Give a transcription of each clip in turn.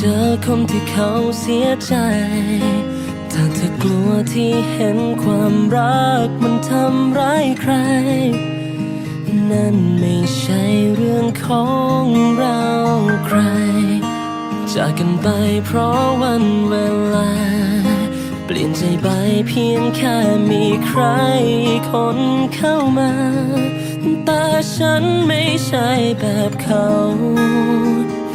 เจอคนที่เขาเสียใจ ถ้าเธอกลัวที่เห็นความรักมันทำร้ายใคร นั่นไม่ใช่เรื่องของเราใคร จากกันไปเพราะวันเวลา เปลี่ยนใจไปเพียงแค่มีใครคนเข้ามาแต่ฉันไม่ใช่แบบเขา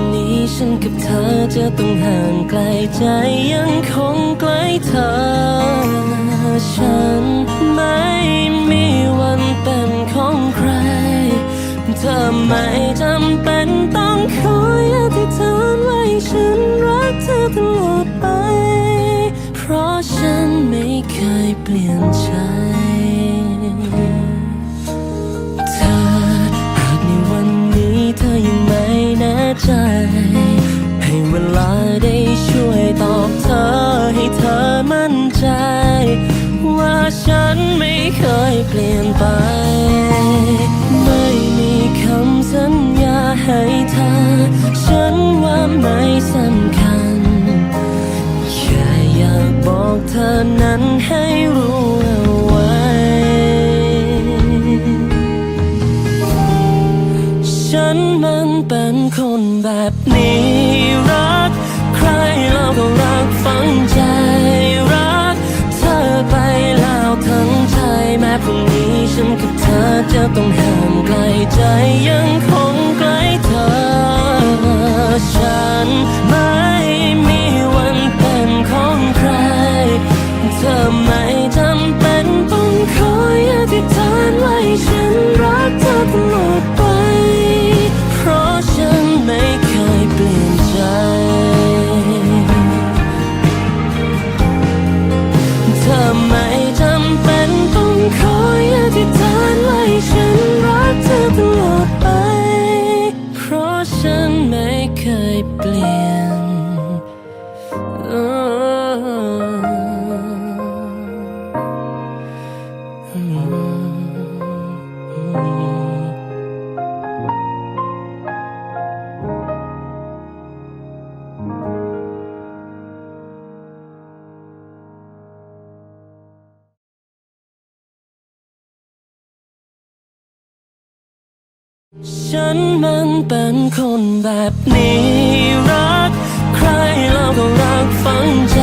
นี้ ฉันกับเธอจะต้องห่างไกลใจยังคงใกล้เธอ ฉันไม่มีวันเป็นของใคร เธอไม่จำเป็นต้องคอยอธิษฐานไว้ฉันรักเธอตลอด เคยเปลี่ยนไป ไม่มีคำสัญญาให้เธอ ฉันว่าไม่สำคัญ แค่อยากบอกเธอนั้นให้รู้เอาไว้ ฉันมันเป็นคนแบบนี้รัก ใครเราก็รักฝังใจ เฉันมันเป็นคนแบบนี้ รักใครเราก็รักฝังใจ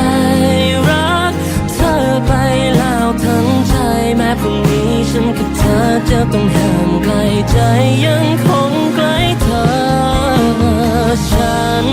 รักเธอไปแล้วทั้งใจแม้พรุ่งนี้ฉันกับเธอจะต้องห่างไกลใจยังคงใกล้เธอ ฉัน